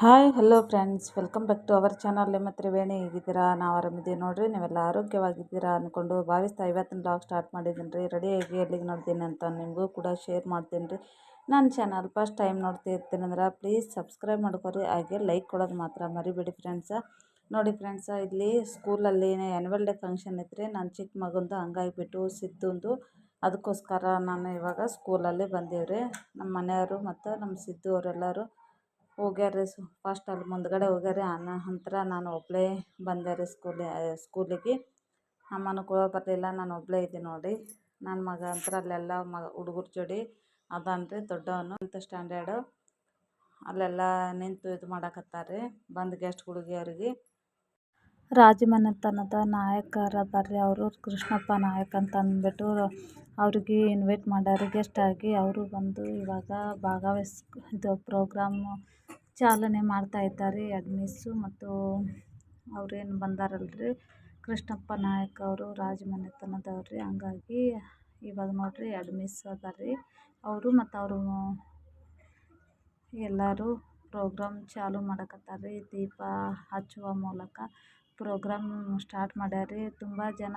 Hi hello friends welcome back to our channel ಮತ್ತು ತ್ರಿವೇಣಿ ಹೇಗಿದ್ದೀರಾ? ನಾವು ಆರಾಮಿದ್ದೀವಿ ನೋಡಿರಿ. ನೀವೆಲ್ಲ ಆರೋಗ್ಯವಾಗಿದ್ದೀರಾ ಅಂದ್ಕೊಂಡು ಭಾವಿಸ್ತಾ ಇವತ್ತಿನ ಬ್ಲಾಗ್ ಸ್ಟಾರ್ಟ್ ಮಾಡಿದ್ದೀನಿ ರೀ ರೆಡಿಯಾಗಿ ಎಲ್ಲಿಗೆ ನೋಡ್ತೀನಿ ಅಂತ ನಿಮಗೂ ಕೂಡ ಶೇರ್ ಮಾಡ್ತೀನಿ ರೀ ನನ್ನ ಚಾನಲ್ ಫಸ್ಟ್ ಟೈಮ್ ನೋಡ್ತಿರ್ತೀನಂದ್ರೆ ಪ್ಲೀಸ್ ಸಬ್ಸ್ಕ್ರೈಬ್ ಮಾಡ್ಕೊರಿ. ಹಾಗೆ ಲೈಕ್ ಕೊಡೋದು ಮಾತ್ರ ಮರಿಬೇಡಿ ಫ್ರೆಂಡ್ಸ ನೋಡಿ ಫ್ರೆಂಡ್ಸ ಇಲ್ಲಿ ಸ್ಕೂಲಲ್ಲಿ ಆ್ಯನ್ಯುವಲ್ ಡೇ ಫಂಕ್ಷನ್ ಇತ್ತು ರೀ ನನ್ನ ಚಿಕ್ಕ ಮಗಂದು, ಹಂಗಾಗಿಬಿಟ್ಟು, ಸಿದ್ದುಂದು, ಅದಕ್ಕೋಸ್ಕರ ನಾನು ಇವಾಗ ಸ್ಕೂಲಲ್ಲಿ ಬಂದೀವಿ ನಮ್ಮ ಮನೆಯವರು ಮತ್ತು ನಮ್ಮ ಸಿದ್ದು ಅವರೆಲ್ಲರೂ ಹೋಗ್ಯಾರ ಫಸ್ಟ್ ಅಲ್ಲಿ ಮುಂದ್ಗಡೆ ಹೋಗ್ಯಾರ ಆನ ನಂತರ ನಾನು ಒಬ್ಬಳೇ ಬಂದೆ ರೀ ಸ್ಕೂಲ್ ಸ್ಕೂಲಿಗೆ ಅಮ್ಮನೂ ಕೂಡ ಬರಲಿಲ್ಲ, ನಾನು ಒಬ್ಬಳೇ ಇದ್ದೆ ನೋಡಿ ನನ್ನ ಮಗ ಅಂತರ ಅಲ್ಲೆಲ್ಲ ಮ, ಹುಡುಗರ ಜೋಡಿ ಅದಾನ ರೀ, ದೊಡ್ಡವನು ಅಂತ ಸ್ಟ್ಯಾಂಡರ್ಡು ಅಲ್ಲೆಲ್ಲ ನಿಂತು ಇದು ಮಾಡಕತ್ತಾರ ರೀ ಬಂದು ಗೆಸ್ಟ್ ಅವ್ರಿಗೆ ರಾಜಮನೆತನದ ನಾಯಕರು ಅದಾರ ರೀ ಅವರು ಕೃಷ್ಣಪ್ಪ ನಾಯಕ್ ಅಂತ ಅಂದ್ಬಿಟ್ಟು ಅವ್ರಿಗೆ ಇನ್ವೈಟ್ ಗೆಸ್ಟ್ ಆಗಿ ಅವರು ಬಂದು ಇವಾಗ ಭಾಗವಹಿಸ್, ಇದು ಪ್ರೋಗ್ರಾಮು ಚಾಲನೆ ಮಾಡ್ತಾ ಇದ್ದಾರೆ. ಎರಡು ಮಿಸ್ಸು ಮತ್ತು ಅವ್ರೇನು ಬಂದಾರಲ್ರಿ? ಕೃಷ್ಣಪ್ಪ ನಾಯಕ್ ಅವರು ರಾಜಮನೆತನದವ್ರು. ಹಂಗಾಗಿ ಇವಾಗ ನೋಡಿರಿ ಅಡ್ಮಿಸ್ ಮಿಸ್ ಅದಾರ ರೀ ಅವರು ಮತ್ತು ಅವರು ಎಲ್ಲರೂ ಪ್ರೋಗ್ರಾಮ್ ಚಾಲು ಮಾಡಕತ್ತಾರ ರೀ ದೀಪ ಹಚ್ಚುವ ಮೂಲಕ. ಪ್ರೋಗ್ರಾಮ್ ಸ್ಟಾರ್ಟ್ ಮಾಡ್ಯಾರ ರೀ ತುಂಬ ಜನ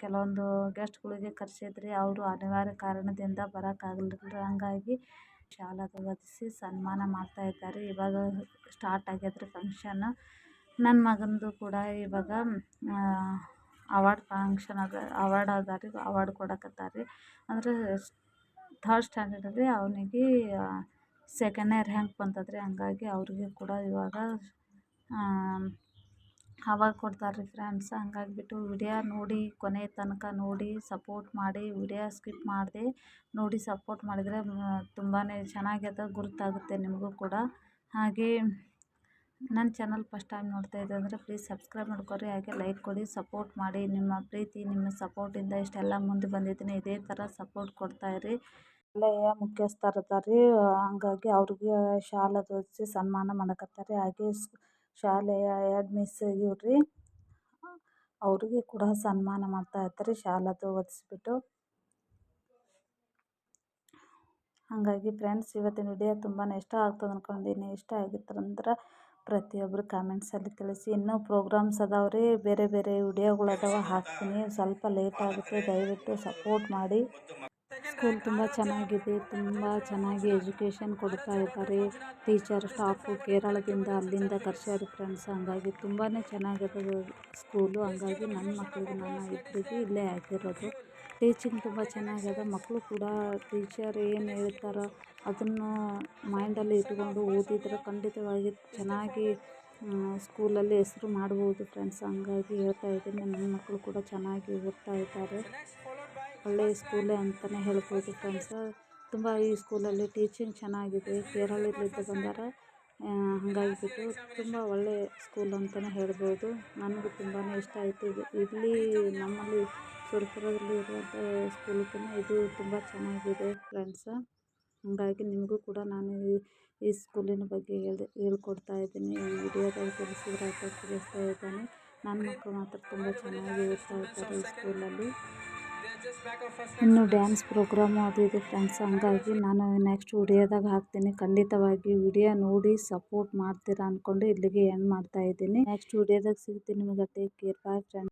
ಕೆಲವೊಂದು ಗೆಸ್ಟ್ಗಳಿಗೆ ಕರ್ಸಿದ್ರಿ. ಅವರು ಅನಿವಾರ್ಯ ಕಾರಣದಿಂದ ಬರೋಕ್ಕಾಗಲಿಲ್ಲ ಹಂಗಾಗಿ ಶಾಲದ ಹೊದಿಸಿ ಸನ್ಮಾನ ಮಾಡ್ತಾ ಇದ್ದಾರೆ. ಇವಾಗ ಸ್ಟಾರ್ಟ್ ಆಗ್ಯಾದ್ರಿ ಫಂಕ್ಷನ್ ನನ್ನ ಮಗನದು ಕೂಡ ಇವಾಗ ಅವಾರ್ಡ್ ಫಂಕ್ಷನ್ ಅದ ಅವಾರ್ಡ್ ಅದ ರೀ ಅವಾರ್ಡ್ ಕೊಡಕತ್ತಾರ ರೀ ಅಂದರೆ ಥರ್ಡ್ ಸ್ಟ್ಯಾಂಡರ್ಡ್ ರೀ ಅವನಿಗೆ ಸೆಕೆಂಡ್ನೇ ರ್ಯಾಂಕ್ ಬಂದದ ರೀ ಹಂಗಾಗಿ ಅವ್ರಿಗೆ ಕೂಡ ಇವಾಗ ಅವಾರ್ಡ್ ಕೊಡ್ತಾರೆ ರೀ ಫ್ರೆಂಡ್ಸ್ ಹಂಗಾಗ್ಬಿಟ್ಟು ವಿಡಿಯೋ ನೋಡಿ, ಕೊನೆ ತನಕ ನೋಡಿ ಸಪೋರ್ಟ್ ಮಾಡಿ ವಿಡಿಯೋ ಸ್ಕಿಪ್ ಮಾಡದೆ ನೋಡಿ ಸಪೋರ್ಟ್ ಮಾಡಿದರೆ ತುಂಬಾ ಚೆನ್ನಾಗಿದೆ ಗುರುತಾಗುತ್ತೆ ನಿಮಗೂ ಕೂಡ. ಹಾಗೆ ನನ್ನ ಚಾನಲ್ ಫಸ್ಟ್ ಟೈಮ್ ನೋಡ್ತಾ ಇದ್ದೆ ಅಂದರೆ ಪ್ಲೀಸ್ ಸಬ್ಸ್ಕ್ರೈಬ್ ಮಾಡ್ಕೊರಿ ಹಾಗೆ ಲೈಕ್ ಕೊಡಿ ಸಪೋರ್ಟ್ ಮಾಡಿ, ನಿಮ್ಮ ಪ್ರೀತಿ, ನಿಮ್ಮ ಸಪೋರ್ಟಿಂದ ಇಷ್ಟೆಲ್ಲ ಮುಂದೆ ಬಂದಿದ್ದೀನಿ. ಇದೇ ಥರ ಸಪೋರ್ಟ್ ಕೊಡ್ತಾಯಿರಿ ಶಾಲೆಯ ರೀ ಹಂಗಾಗಿ ಅವ್ರಿಗೆ ಶಾಲೆ ತೋರಿಸಿ ಸನ್ಮಾನ ಮಾಡಕತ್ತಾರೆ. ಹಾಗೆ ಶಾಲೆಯ ಹೆಡ್ ಮಿಸ್ ಇವ್ರು. ಅವ್ರಿಗೆ ಕೂಡ ಸನ್ಮಾನ ಮಾಡ್ತಾ ಇರ್ತಾರೆ ಶಾಲದು ಒದಿಸ್ಬಿಟ್ಟು ಹಾಗಾಗಿ ಫ್ರೆಂಡ್ಸ್ ಇವತ್ತಿನ ವಿಡಿಯೋ ತುಂಬಾ ಇಷ್ಟ ಆಗ್ತದೆ ಅಂದ್ಕೊಂಡಿನಿ ಇಷ್ಟ ಆಗಿತ್ತಂದ್ರೆ ಪ್ರತಿಯೊಬ್ಬರು ಕಾಮೆಂಟ್ಸಲ್ಲಿ ತಿಳಿಸಿ. ಇನ್ನೂ ಪ್ರೋಗ್ರಾಮ್ಸ್ ಅದಾವೆ ಬೇರೆ ಬೇರೆ ವಿಡಿಯೋಗಳು ಅದಾವೆ. ಹಾಕ್ತೀನಿ. ಸ್ವಲ್ಪ ಲೇಟ್ ಆಗುತ್ತೆ. ದಯವಿಟ್ಟು ಸಪೋರ್ಟ್ ಮಾಡಿ. ಸ್ಕೂಲ್ ತುಂಬ ಚೆನ್ನಾಗಿದೆ, ತುಂಬ ಚೆನ್ನಾಗಿ ಎಜುಕೇಷನ್ ಕೊಡ್ತಾ ಇದ್ದಾರೆ. ಟೀಚರ್ ಸ್ಟಾಫು ಕೇರಳದಿಂದ ಅಲ್ಲಿಂದ ಕರ್ಸ್ಯಾರ ಫ್ರೆಂಡ್ಸ್, ಹಂಗಾಗಿ ತುಂಬಾ ಚೆನ್ನಾಗಿದೆ ಸ್ಕೂಲು. ಹಂಗಾಗಿ ನನ್ನ ಮಕ್ಕಳಿಗೆ ನಾನು ಇಬ್ಬರಿಗೆ ಇಲ್ಲೇ ಹಾಕಿರೋದು ಟೀಚಿಂಗ್ ತುಂಬ ಚೆನ್ನಾಗಿದೆ. ಮಕ್ಕಳು ಕೂಡ ಟೀಚರ್ ಏನು ಹೇಳ್ತಾರೋ ಅದನ್ನು ಮೈಂಡಲ್ಲಿ ಇಟ್ಕೊಂಡು ಓದಿದರೆ ಖಂಡಿತವಾಗಿ ಚೆನ್ನಾಗಿ ಸ್ಕೂಲಲ್ಲಿ ಹೆಸ್ರು ಮಾಡ್ಬೋದು ಫ್ರೆಂಡ್ಸ್. ಹಂಗಾಗಿ ಹೇಳ್ತಾ ಇದ್ದೀನಿ ನನ್ನ ಮಕ್ಕಳು ಕೂಡ ಚೆನ್ನಾಗಿ ಓದ್ತಾ ಇದ್ದಾರೆ. ಒಳ್ಳೆಯ ಸ್ಕೂಲೇ ಅಂತಲೇ ಹೇಳ್ಬೋದು ಫ್ರೆಂಡ್ಸ ತುಂಬ ಈ ಸ್ಕೂಲಲ್ಲಿ ಟೀಚಿಂಗ್ ಚೆನ್ನಾಗಿದೆ. ಕೇರಳದಿಂದ ಬಂದಾರ ಹಾಗಾಗಿಬಿಟ್ಟು ತುಂಬ ಒಳ್ಳೆಯ ಸ್ಕೂಲ್ ಅಂತಲೇ ಹೇಳ್ಬೋದು. ನನಗೂ ತುಂಬಾ ಇಷ್ಟ ಆಯಿತು. ಇಲ್ಲಿ ನಮ್ಮಲ್ಲಿ ಸುರಪುರದಲ್ಲಿ ಇರುವಂಥ ಸ್ಕೂಲ್ಗಿಂತ ಇದು ತುಂಬ ಚೆನ್ನಾಗಿದೆ ಫ್ರೆಂಡ್ಸ ಹಾಗಾಗಿ ನಿಮಗೂ ಕೂಡ ನಾನು ಈ ಸ್ಕೂಲಿನ ಬಗ್ಗೆ ಹೇಳಿ ಹೇಳ್ಕೊಡ್ತಾ ಇದ್ದೀನಿ. ಈ ವಿಡಿಯೋದಲ್ಲಿ ತಿಳಿಸಿದ್ರೆ ತಿಳಿಸ್ತಾ ಇದ್ದೀನಿ. ನನ್ನ ಮಕ್ಕಳು ಮಾತ್ರ ತುಂಬ ಚೆನ್ನಾಗಿ ಓದ್ತಾ ಇರ್ತಾರೆ ಈ ಸ್ಕೂಲಲ್ಲಿ ಇನ್ನು ಡ್ಯಾನ್ಸ್ ಪ್ರೋಗ್ರಾಮು ಅದು ಇದೆ ಫ್ರೆಂಡ್ಸ್ ಹಂಗಾಗಿ ನಾನು ನೆಕ್ಸ್ಟ್ ವಿಡಿಯೋದಾಗ ಹಾಕ್ತೀನಿ. ಖಂಡಿತವಾಗಿ ವಿಡಿಯೋ ನೋಡಿ ಸಪೋರ್ಟ್ ಮಾಡ್ತೀರಾ ಅಂದ್ಕೊಂಡು ಇಲ್ಲಿಗೆ ಎಂಡ್ ಮಾಡ್ತಾ ಇದ್ದೀನಿ. ನೆಕ್ಸ್ಟ್ ವಿಡಿಯೋದಾಗ ಸಿಗ್ತೀನಿ. ನಿಮಗೆ ಟೇಕ್ ಕೇರ್ ಬಾಯ್ ಫ್ರೆಂಡ್ಸ್